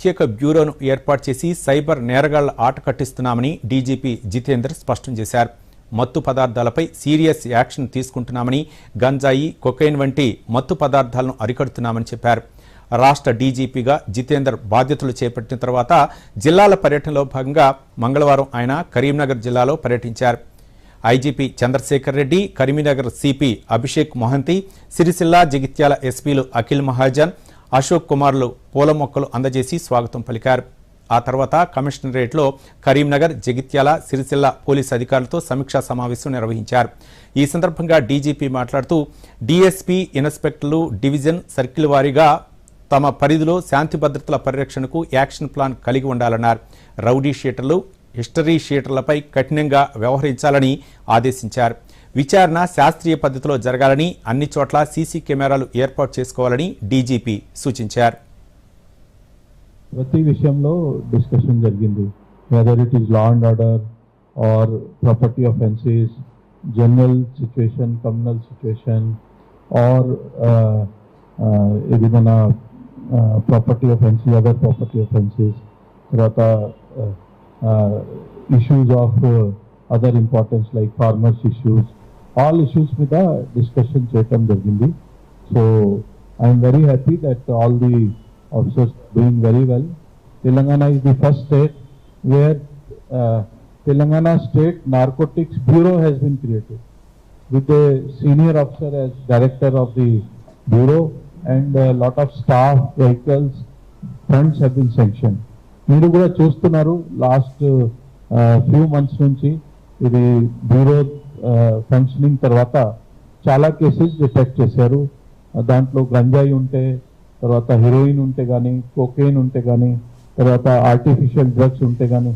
ప్రత్యేక బ్యూరోను ఏర్పాటు చేసి సైబర్ నేరగాళ్ళ ఆట కట్టిస్తున్నామని డీజీపీ జితేందర్ స్పష్టం చేశారు. మత్తు పదార్థాలపై సీరియస్ యాక్షన్ తీసుకుంటున్నామని గంజాయి కొకైన్ వంటి మత్తు పదార్థాలను అరికడుతున్నామని చెప్పారు. రాష్ట్ర డీజీపీగా జితేందర్ బాధ్యతలు చేపట్టిన తర్వాత జిల్లాల పర్యటనలో భాగంగా మంగళవారం ఆయన కరీంనగర్ జిల్లాలో పర్యటించారు. ఐజీపీ చంద్రశేఖర్ రెడ్డి కరీంనగర్ సిపి అభిషేక్ మొహంతి సిరిసిల్ల జగిత్యాల ఎస్పీలు అఖిల్ మహాజన్ అశోక్ కుమార్లు పూల మొక్కలు అందజేసి స్వాగతం పలికారు. ఆ తర్వాత కమిషనరేట్లో కరీంనగర్ జగిత్యాల సిరిసిల్ల పోలీస్ అధికారులతో సమీక్షా సమావేశం నిర్వహించారు. ఈ సందర్భంగా డీజీపీ మాట్లాడుతూ డీఎస్పీ ఇన్స్పెక్టర్లు డివిజన్ సర్కిల్ వారీగా తమ పరిధిలో శాంతి భద్రతల పరిరక్షణకు యాక్షన్ ప్లాన్ కలిగి ఉండాలన్నారు. రౌడీ షీటర్లు హిస్టరీ షీటర్లపై కఠినంగా వ్యవహరించాలని ఆదేశించారు. విచారణ శాస్త్రీయ పద్ధతిలో జరగాలని అన్ని చోట్ల సీసీ కెమెరాలు ఏర్పాటు చేసుకోవాలని డీజీపీ సూచించారు. ప్రతి విషయంలో డిస్కషన్ జరిగింది. Whether it is law and order or property offences general situation communal situation or ఇది మన property offences other property offences తర్వాత issues of other importance like farmers issues all issues మీద డిస్కషన్ చేయటం జరిగింది. So I'm very happy that all the officers doing very well Telangana is the first state where Telangana state narcotics bureau has been created with a senior officer as director of the bureau and lot of staff vehicles funds have been sanction మీరు కూడా చూస్తున్నారు last few months నుంచి ఇది bureau functioning తర్వాత చాలా cases detect చేశారు. దాంట్లో గంజాయి ఉంటే తర్వాత హీరోయిన్ ఉంటే కానీ కోకెయిన్ ఉంటే కానీ తర్వాత ఆర్టిఫిషియల్ డ్రగ్స్ ఉంటే కానీ